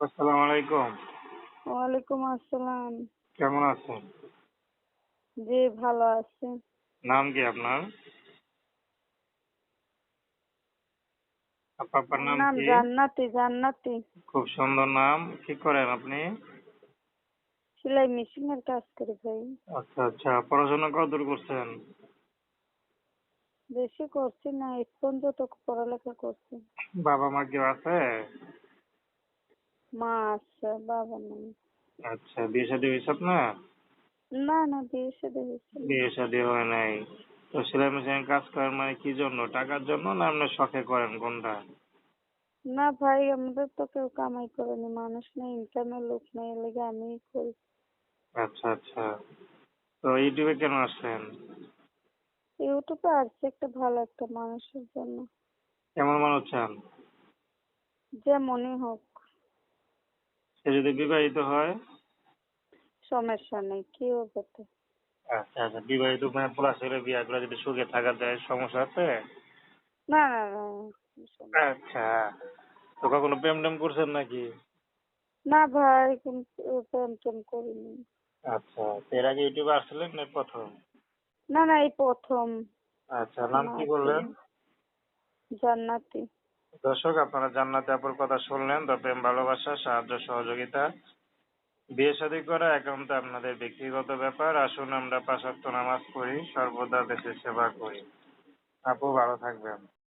আসসালামু আলাইকুম। ওয়ালাইকুম আসসালাম। কেমন আছেন? জি ভালো আছি। নাম কি আপনার? আপনার নাম কি? জান্নাতি জান্নাতি। খুব সুন্দর নাম। কি করেন আপনি? সেলাই মেশিনের কাজ করি ভাই। আচ্ছা আচ্ছা। পড়াশোনা কতদূর করছেন? বেশি করছি না এক পর্যন্ত পড়ালেখা করছি। বাবা মা কেউ আছে? মা আছে বাবা নেই আচ্ছা বিয়ে শাদী হয়েছে আপনার? না না বিয়ে সাথে হয়েছে না। বিয়ে শাদী হয় নাই। তো সেলাই মেশিনের কাজ করেন মানে কি জন্য? টাকার জন্য না আপনি শখে করেন কোনটা? না ভাই আমাদের তো কেউ কামাই করেনি মানুষ নেই ইনকামের লোক নেই এর লেগে আমিই করি। আচ্ছা আচ্ছা। তো ইউটিউবে কেন আসছেন ইউটিউবে আসছে একটা ভালো একটা মানুষের জন্য। কেমন মানুষ চান? যেমনই হোক। সে যদি বিবাহিত হয়? সমস্যা নেই কি হবে তো? আচ্ছা আচ্ছা বিবাহিত মেয়ে পোলা ছেলে বিয়ে করে যদি সুখে থাকা যায় সমস্যা আছে? না না না আচ্ছা তো কখনো প্রেম টেম করছেন নাকি? না ভাই কিন্তু প্রেম টেম করিনি। আচ্ছা এর আগে ইউটিউবে আসছিলেন না প্রথম? না না এই প্রথম। আচ্ছা নাম কি বললেন? জান্নাতি। দর্শক, আপনারা জান্নাতে আপুর কথা শুনলেন। তো প্রেম, ভালোবাসা, সাহায্য, সহযোগিতা। বিয়ে শাদী করা একান্ত আপনাদের ব্যক্তিগত ব্যাপার। আসুন আমরা পাঁচাত্ত নামাজ পড়ি, সর্বদা দেশের সেবা করি। আপু, ভালো থাকবেন।